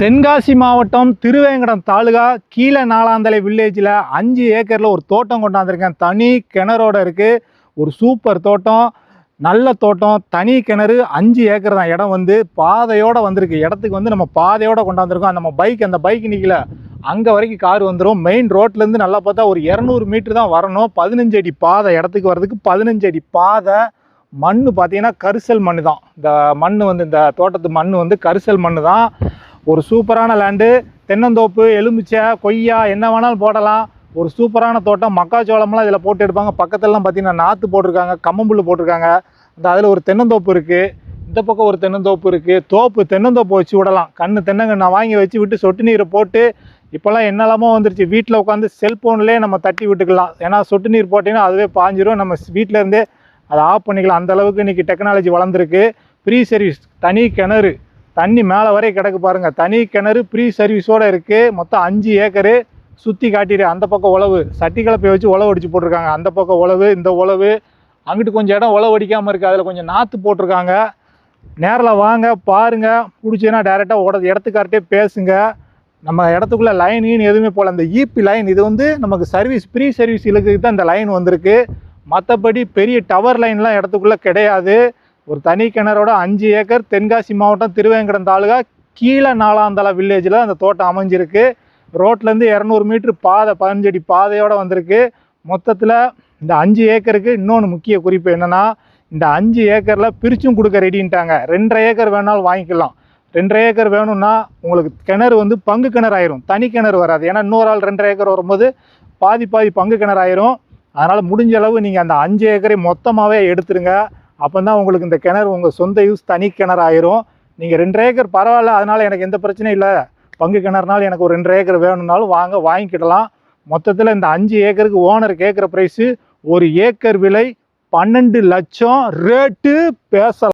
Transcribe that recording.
தென்காசி மாவட்டம் திருவேங்கடம் தாலுகா கீழே நாலாந்தலை வில்லேஜில் அஞ்சு ஏக்கரில் ஒரு தோட்டம் கொண்டாந்துருக்கேன். தனி கிணறோட இருக்குது ஒரு சூப்பர் தோட்டம் நல்ல தோட்டம் தனி கிணறு அஞ்சு ஏக்கர் தான் இடம் வந்து. பாதையோடு வந்திருக்கு. இடத்துக்கு வந்து நம்ம பாதையோடு கொண்டாந்துருக்கோம். நம்ம பைக் அந்த பைக் நிற்கல அங்கே வரைக்கும் கார் வந்துடும் மெயின் ரோட்லேருந்து நல்லா பார்த்தா ஒரு இரநூறு மீட்ரு தான் வரணும். பதினஞ்சு அடி பாதை இடத்துக்கு வர்றதுக்கு பதினஞ்சு அடி பாதை. மண் பார்த்தீங்கன்னா கரிசல் மண் தான். இந்த மண் வந்து இந்த தோட்டத்து மண் வந்து கரிசல் மண் தான். ஒரு சூப்பரான லேண்டு தென்னந்தோப்பு எலுமிச்சை கொய்யா என்ன வேணாலும் போடலாம். ஒரு சூப்பரான தோட்டம் மக்காச்சோளம்லாம் இதில் போட்டு எடுப்பாங்க. பக்கத்துலலாம் பார்த்தீங்கன்னா நாற்று போட்டிருக்காங்க கம்மம்புல் போட்டிருக்காங்க. அந்த அதில் ஒரு தென்னந்தோப்பு இருக்குது இந்த பக்கம் ஒரு தென்னந்தோப்பு இருக்குது தோப்பு தென்னந்தோப்பு வச்சு விடலாம். கண்ணு தென்னங்கண்ணை வாங்கி வச்சு விட்டு சொட்டு நீரை போட்டு இப்போல்லாம் என்னெல்லாமோ வந்துருச்சு. வீட்டில் உட்காந்து செல்ஃபோன்லேயே நம்ம தட்டி விட்டுக்கலாம். ஏன்னா சொட்டு நீர் போட்டிங்கன்னா அதுவே பாஞ்சிரும். நம்ம வீட்டிலேருந்தே அதை ஆஃப் பண்ணிக்கலாம். அந்தளவுக்கு இன்றைக்கி டெக்னாலஜி வளர்ந்துருக்கு. ஃப்ரீ சர்வீஸ் தனி கிணறு. தண்ணி மேலே வரை கிடக்கு பாருங்கள் தனி கிணறு ப்ரீ சர்வீஸோடு இருக்குது மொத்தம் அஞ்சு ஏக்கரு சுற்றி காட்டிடு அந்த பக்கம் உழவு. சட்டி கலப்பையை வச்சு உழவு அடித்து போட்டிருக்காங்க. அந்த பக்கம் உழவு இந்த உழவு. அங்கிட்டு கொஞ்சம் இடம் உழவு அடிக்காமல் இருக்குது அதில் கொஞ்சம் நாற்று போட்டிருக்காங்க. நேரில் வாங்க பாருங்கள் பிடிச்சதுன்னா டேரெக்டாக உட இடத்துக்கார்ட்டே பேசுங்க. நம்ம இடத்துக்குள்ளே லைன் எதுவுமே போகல இந்த ஈபி லைன் இது வந்து நமக்கு சர்வீஸ் ஃப்ரீ சர்வீஸ் இழுக்கிறதுக்கு தான் இந்த லைன் வந்திருக்கு. மற்றபடி பெரிய டவர் லைன்லாம் இடத்துக்குள்ளே கிடையாது. ஒரு தனி கிணறோட அஞ்சு ஏக்கர் தென்காசி மாவட்டம் திருவேங்கடம் தாலுகா கீழே நாலாந்தலை வில்லேஜில் அந்த தோட்டம் அமைஞ்சிருக்கு. ரோட்லேருந்து இரநூறு மீட்ரு பாதை பதினஞ்சடி பாதையோடு வந்திருக்கு. மொத்தத்தில் இந்த அஞ்சு ஏக்கருக்கு இன்னொன்று முக்கிய குறிப்பு என்னென்னா இந்த அஞ்சு ஏக்கரில் பிரிச்சும் கொடுக்க ரெடின்ட்டாங்க ரெண்டரை ஏக்கர் வேணாலும் வாங்கிக்கலாம். ரெண்டரை ஏக்கர் வேணும்னா உங்களுக்கு கிணறு வந்து பங்கு கிணறு ஆயிரும் தனி கிணறு வராது. ஏன்னா இன்னொரு ஆள் ரெண்டரை ஏக்கர் வரும்போது பாதி பாதி பங்கு கிணறு ஆயிரும் அதனால் முடிஞ்ச அளவு நீங்கள் அந்த அஞ்சு ஏக்கரை மொத்தமாகவே எடுத்துருங்க. அப்போ தான் உங்களுக்கு இந்த கிணறு உங்கள் சொந்த யூஸ் தனி கிணறு ஆயிரும் நீங்கள் ரெண்டு ஏக்கர் பரவாயில்ல அதனால் எனக்கு எந்த பிரச்சனையும் இல்லை. பங்கு கிணறுனாலும் எனக்கு ஒரு ரெண்டு ஏக்கர் வேணும்னாலும் வாங்க வாங்கிக்கிடலாம். மொத்தத்தில் இந்த அஞ்சு ஏக்கருக்கு ஓனர் கேட்குற ப்ரைஸு ஒரு ஏக்கர் விலை பன்னெண்டு லட்சம் ரேட்டு பேசலாம்.